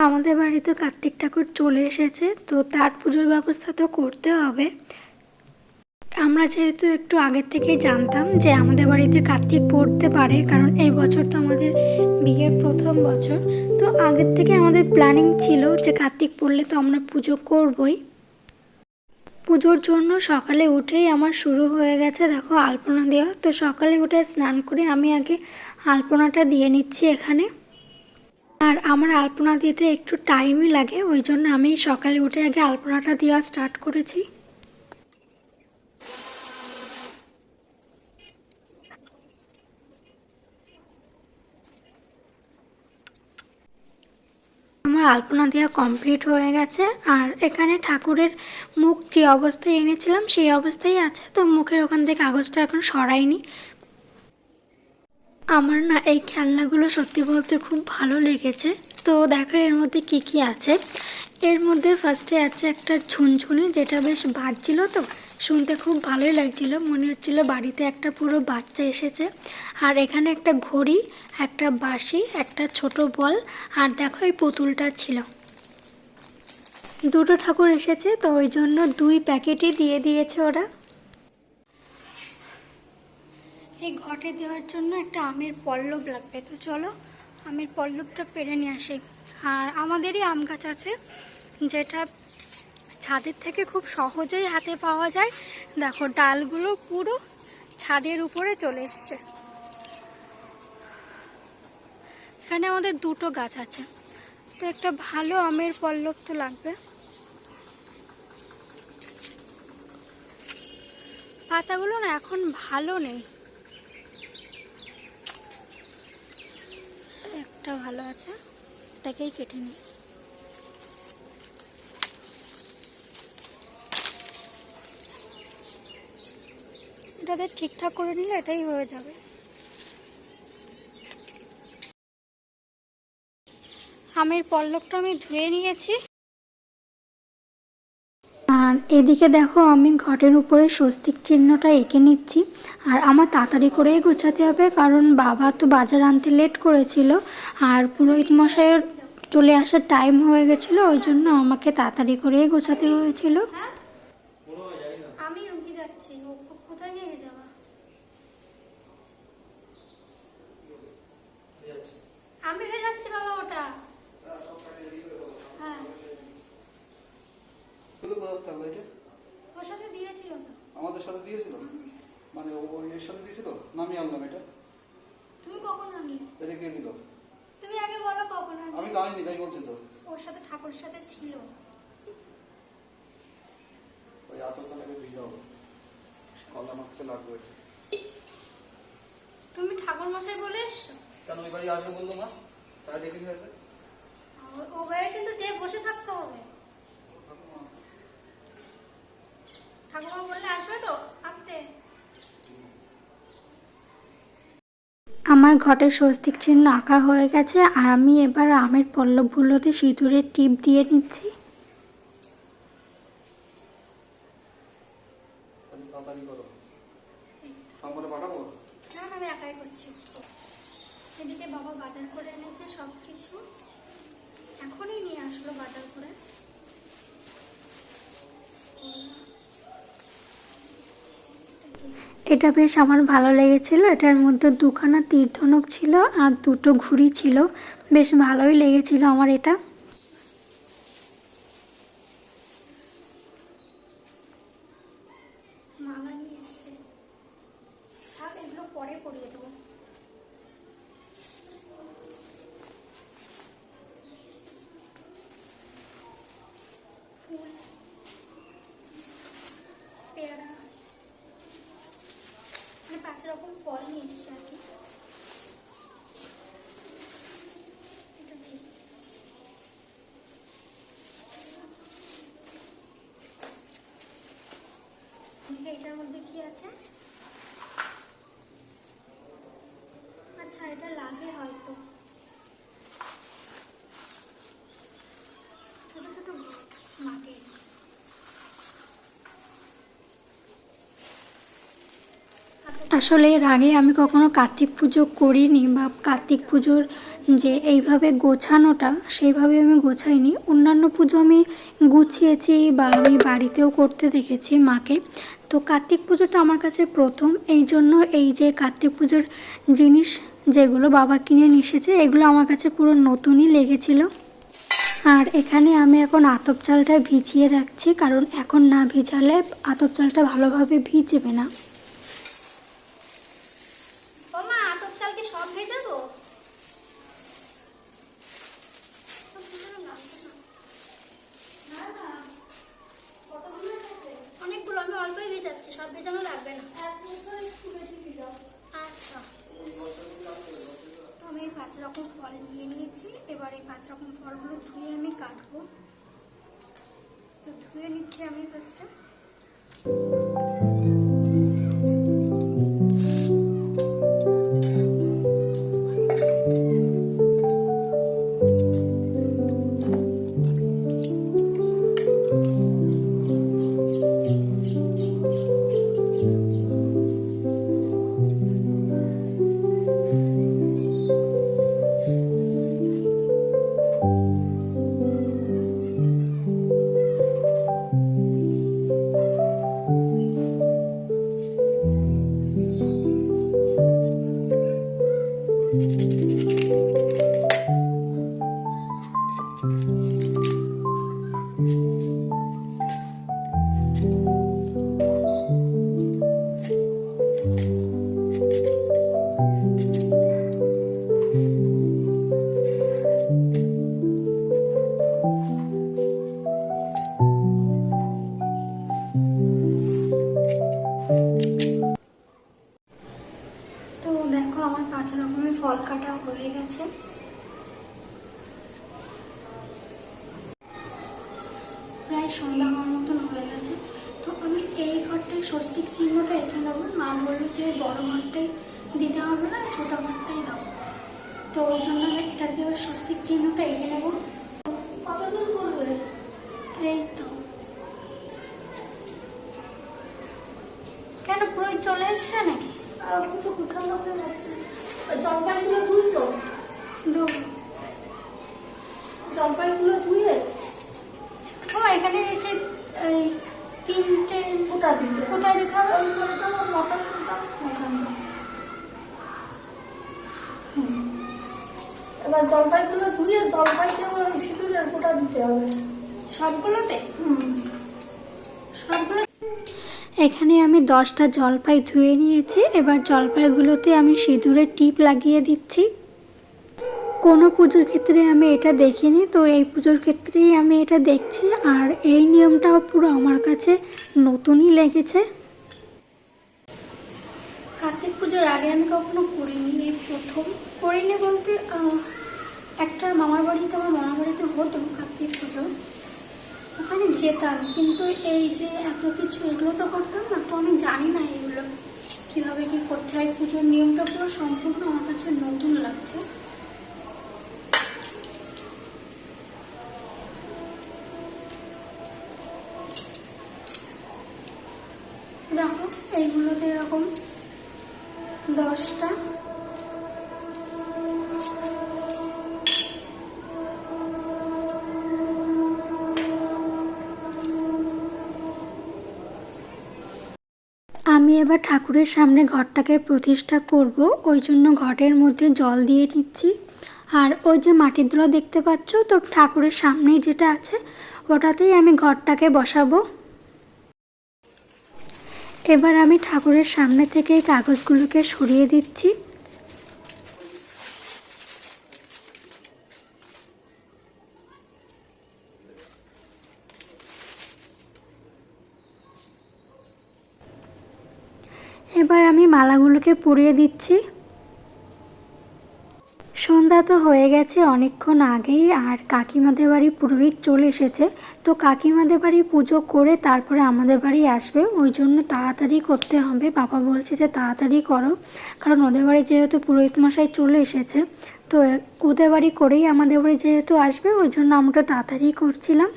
তো কার্তিক ঠাকুর চলে এসেছে, তো তার পুজোর ব্যবস্থা তো করতে হবে। আমরা যেহেতু একটু আগের থেকেই জানতাম যে আমাদের বাড়িতে কার্তিক পড়তে পারে, কারণ এই বছর তো আমাদের বিয়ের প্রথম বছর। তো আগের থেকে আমাদের প্ল্যানিং ছিল যে কার্তিক পড়লে তো আমরা পুজো করবই। পুজোর জন্য সকালে উঠেই আমার শুরু হয়ে গেছে, দেখো আলপনা দেওয়া। তো সকালে উঠে স্নান করে আমি আগে আলপনাটা দিয়ে নিচ্ছি এখানে। আর আমার আলপনা দিতে একটু টাইমই লাগে, ওই জন্য আমি সকালে উঠে আগে আলপনাটা দেওয়া স্টার্ট করেছি। আমার আলপনা দেওয়া কমপ্লিট হয়ে গেছে, আর এখানে ঠাকুরের মুখ যে অবস্থায় এনেছিলাম, সেই অবস্থায় আছে, তো মুখের ওখান থেকে কাগজটা এখন সরাইনি। আমার না এই খেলনাগুলো সত্যি বলতে খুব ভালো লেগেছে। তো দেখো এর মধ্যে কি কি আছে। এর মধ্যে ফার্স্টে আছে একটা ঝুনঝুনি যেটা বেশ বাজছিল তো, শুনতে খুব ভালোই লাগছিল। মনে হচ্ছিল বাড়িতে একটা পুরো বাচ্চা এসেছে। আর এখানে একটা ঘড়ি, একটা বাঁশি, একটা ছোট বল, আর দেখো এই পুতুলটা ছিল। দুটো ঠাকুর এসেছে তো ওই জন্য দুই প্যাকেটই দিয়ে দিয়েছে ওরা। এই ঘটে দেওয়ার জন্য একটা আমের পল্লব লাগবে। তো চলো, আমের পল্লবটা পেরে নিয়ে আসি। আর আমাদেরই আম গাছ আছে, যেটা ছাদের থেকে খুব সহজেই হাতে পাওয়া যায়। দেখো, ডালগুলো পুরো ছাদের উপরে চলে এসছে। এখানে আমাদের দুটো গাছ আছে। তো একটা ভালো আমের পল্লব তো লাগবে। পাতাগুলো না এখন ভালো নেই। একটা ভালো আছে, এটাকেই কেটে নিই। এটাতে ঠিকঠাক করে নিলে এটাই হয়ে যাবে। আমের পল্লবটা আমি ধুয়ে নিয়েছি। এদিকে দেখো আমি ঘটের উপরে স্বস্তিক চিহ্নটা এঁকে নিচ্ছি। আর আমার তাড়াতাড়ি করেই গোছাতে হবে, কারণ বাবা তো বাজার আনতে লেট করেছিল আর পুরোহিত মশাইয়ের চলে আসার টাইম হয়ে গেছিল, ওই জন্য আমাকে তাড়াতাড়ি করেই গোছাতে হয়েছিল আমি রুগী যাচ্ছি কোথায় নিয়ে যাওয়া আমি হয়ে যাচ্ছি বাবা ওটা হ্যাঁ এগুলো কোথাও থাকল এটা ওর সাথে দিয়েছিল তো। আমাদের সাথে দিয়েছিল? মানে ও এর সাথে দিয়েছিল? না আমি আনলাম এটা? তুমি কখন আনলে? এটা কে দিল? তুমি আগে বলো কখন আনলে। আমি তো আনিনি তাই বলছি তো। ওর সাথে ঠাকুরের সাথে ছিল। ওই আতর চালাকে ভিজাও কলা মাখতে লাগবে। তুমি ঠাকুর মশাই বলে এসছো? কেন ওই বাড়ি আসবে বলল মা? তারা ডেকে নিয়ে আসবে ও বাড়ি কিন্তু যে বসে থাকতে হবে। ঠাকুমা বললে আসবে তো? আসতে। আমার ঘটে স্বস্তিক চিহ্ন আঁকা হয়ে গেছে আর আমি এবার আমের পল্লবগুলোতে সিঁদুরের টিপ দিয়ে নিচ্ছি। তুমি তাড়াতাড়ি করো। আমার পাঠাবো? না না আমি একাই করছি। এদিকে বাবা বাজার করে এনেছে সব কিছু এখনই নিয়ে আসলো বাজার করে। এটা বেশ আমার ভালো লেগেছিল। এটার মধ্যে দুখানা তীর্থনক ছিল আর দুটো ঘুড়ি ছিল। বেশ ভালোই লেগেছিল আমার এটা। পরে পড়িয়ে দেবো ফুল পেয়ারা মানে পাঁচ রকম ফল নিয়ে এসছে আর কি? এটার মধ্যে কি আছে? আচ্ছা এটা লাগে হয়তো ছোট ছোট মাটির আসলে এর আগে আমি কখনো কার্তিক পুজো করিনি বা কার্তিক পুজোর যে এইভাবে গোছানোটা, সেইভাবে আমি গোছাইনি। অন্যান্য পুজো আমি গুছিয়েছি বা আমি বাড়িতেও করতে দেখেছি মাকে। তো কার্তিক পুজোটা আমার কাছে প্রথম। এই জন্য এই যে কার্তিক পুজোর জিনিস যেগুলো বাবা কিনে নিয়ে এসেছে, এগুলো আমার কাছে পুরো নতুনই লেগেছিল। আর এখানে আমি এখন আতপ চালটা ভিজিয়ে রাখছি, কারণ এখন না ভিজালে আতপ চালটা ভালোভাবে ভিজবে না ও মা আতপ চাল কি সব ভেজাবো অনেকগুলো আমি অল্পই ভেজাচ্ছি সব ভেজানো লাগবে না আচ্ছা তো আমি এই পাঁচ রকম ফল নিয়ে নিয়েছি। এবার এই পাঁচ রকম ফলগুলো ধুয়ে আমি কাটবো। তো ধুয়ে নিচ্ছি আমি ফার্স্টে পাঁচ রকমের ফল কাটা হয়ে গেছে। প্রায় সন্ধ্যা হওয়ার মতন হয়ে গেছে। তো আমি এই ঘরটায় স্বস্তিক চিহ্নটা রেখে নেব। মা বলল যে বড় ঘরটাই দিতে হবে না ছোট ঘরটাই দাও। তো ওই জন্য আমি এটাকে এবার স্বস্তিক চিহ্নটা এঁকে নেব। কতদূর করবে? এই তো। কেন পুরোই চলে এসছে নাকি? হয়ে যাচ্ছে। জলপাইগুলো ধুইছো? জলপাইগুলো ধুয়ে? ও এখানে এসে এই তিনটে ফোটা দিতে কোথায় দিতে হবে? ওই করে দাও মটন দাও। ওখানে। এবার জলপাইগুলো ধুয়ে জলপাইতে ওই সিঁদুরের ফোটা দিতে হবে। সবগুলোতে? হুম। সবগুলো এখানে আমি দশটা জলপাই ধুয়ে নিয়েছি। এবার জলপাইগুলোতে আমি সিঁদুরের টিপ লাগিয়ে দিচ্ছি। কোনো পুজোর ক্ষেত্রে আমি এটা দেখিনি, তো এই পুজোর ক্ষেত্রেই আমি এটা দেখছি। আর এই নিয়মটাও পুরো আমার কাছে নতুনই লেগেছে। কার্তিক পুজোর আগে আমি কখনো করিনি। এই প্রথম করিনি বলতে একটা মামার বাড়িতে, আমার মামার বাড়িতে হতো কার্তিক পুজো। ওখানে যেতাম, কিন্তু এই যে এত কিছু, এগুলো তো করতাম না, তো আমি জানি না এগুলো কীভাবে কি করতে হয়। পুজোর নিয়মটা পুরো সম্পূর্ণ আমার কাছে নতুন লাগছে। দেখো এইগুলোতে এরকম দশটা এবার ঠাকুরের সামনে ঘরটাকে প্রতিষ্ঠা করব। ওই জন্য ঘটের মধ্যে জল দিয়ে নিচ্ছি। আর ওই যে মাটির দোলা দেখতে পাচ্ছ? তো ঠাকুরের সামনেই যেটা আছে, ওটাতেই আমি ঘরটাকে বসাবো। এবার আমি ঠাকুরের সামনে থেকে কাগজগুলোকে সরিয়ে দিচ্ছি। এবার আমি মালাগুলোকে পরিয়ে দিচ্ছি। সন্ধ্যা তো হয়ে গেছে অনেকক্ষণ আগেই, আর কাকিমাদের বাড়ি পুরোহিত চলে এসেছে। তো কাকিমাদের বাড়ি পুজো করে তারপরে আমাদের বাড়ি আসবে। ওই জন্য তাড়াতাড়ি করতে হবে। বাবা বলছে যে তাড়াতাড়ি করো, কারণ ওদের বাড়ি যেহেতু পুরোহিত মশাই চলে এসেছে, তো ওদের বাড়ি করেই আমাদের বাড়ি যেহেতু আসবে, ওই জন্য আমরা তাড়াতাড়ি করছিলাম।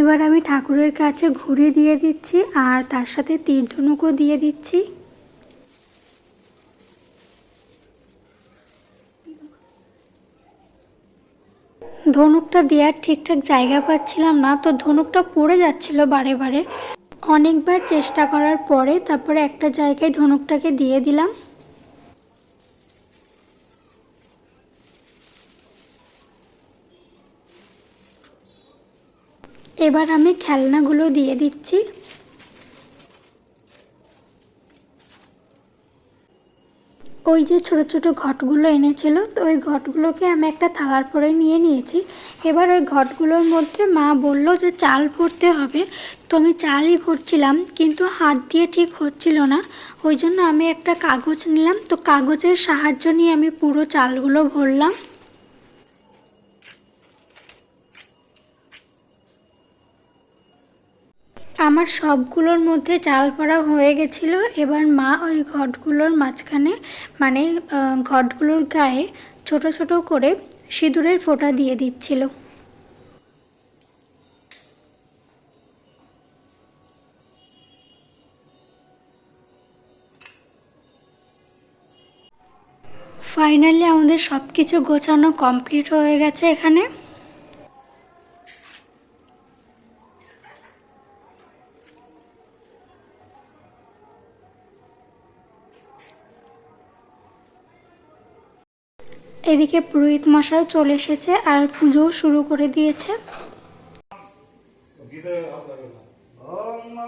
এবার আমি ঠাকুরের কাছে ঘুরে দিয়ে দিচ্ছি আর তার সাথে তীর ধনুকও দিয়ে দিচ্ছি। ধনুকটা দেওয়ার ঠিকঠাক জায়গা পাচ্ছিলাম না, তো ধনুকটা পড়ে যাচ্ছিল বারে বারে। অনেকবার চেষ্টা করার পরে তারপরে একটা জায়গায় ধনুকটাকে দিয়ে দিলাম। এবার আমি খেলনাগুলো দিয়ে দিচ্ছি। ওই যে ছোট ছোট ঘটগুলো এনেছিল, তো ওই ঘটগুলোকে আমি একটা থালার পরে নিয়ে নিয়েছি। এবার ওই ঘটগুলোর মধ্যে মা বলল যে, চাল ভরতে হবে। তো আমি চালই ভরছিলাম, কিন্তু হাত দিয়ে ঠিক হচ্ছিল না। ওই জন্য আমি একটা কাগজ নিলাম, তো কাগজের সাহায্য নিয়ে আমি পুরো চালগুলো ভরলাম। আমার সবগুলোর মধ্যে চাল ভরা হয়ে গেছিল। এবার মা ওই ঘটগুলোর মাঝখানে মানে ঘটগুলোর গায়ে ছোট ছোট করে সিঁদুরের ফোঁটা দিয়ে দিচ্ছিল। ফাইনালি আমাদের সব কিছু গোছানো কমপ্লিট হয়ে গেছে এখানে। এদিকে পুরোহিত মশাই চলে এসেছে আর পুজো শুরু করে দিয়েছে। ওম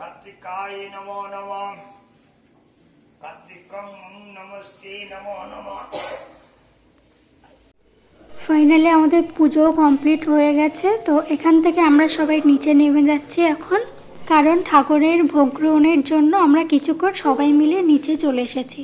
কার্তিকায় নমো নম। ফাইনালি আমাদের পুজো কমপ্লিট হয়ে গেছে, তো এখান থেকে আমরা সবাই নিচে নেমে যাচ্ছি এখন। কারণ ঠাকুরের ভোগ গ্রহণের জন্য আমরা কিছুক্ষণ সবাই মিলে নিচে চলে এসেছি।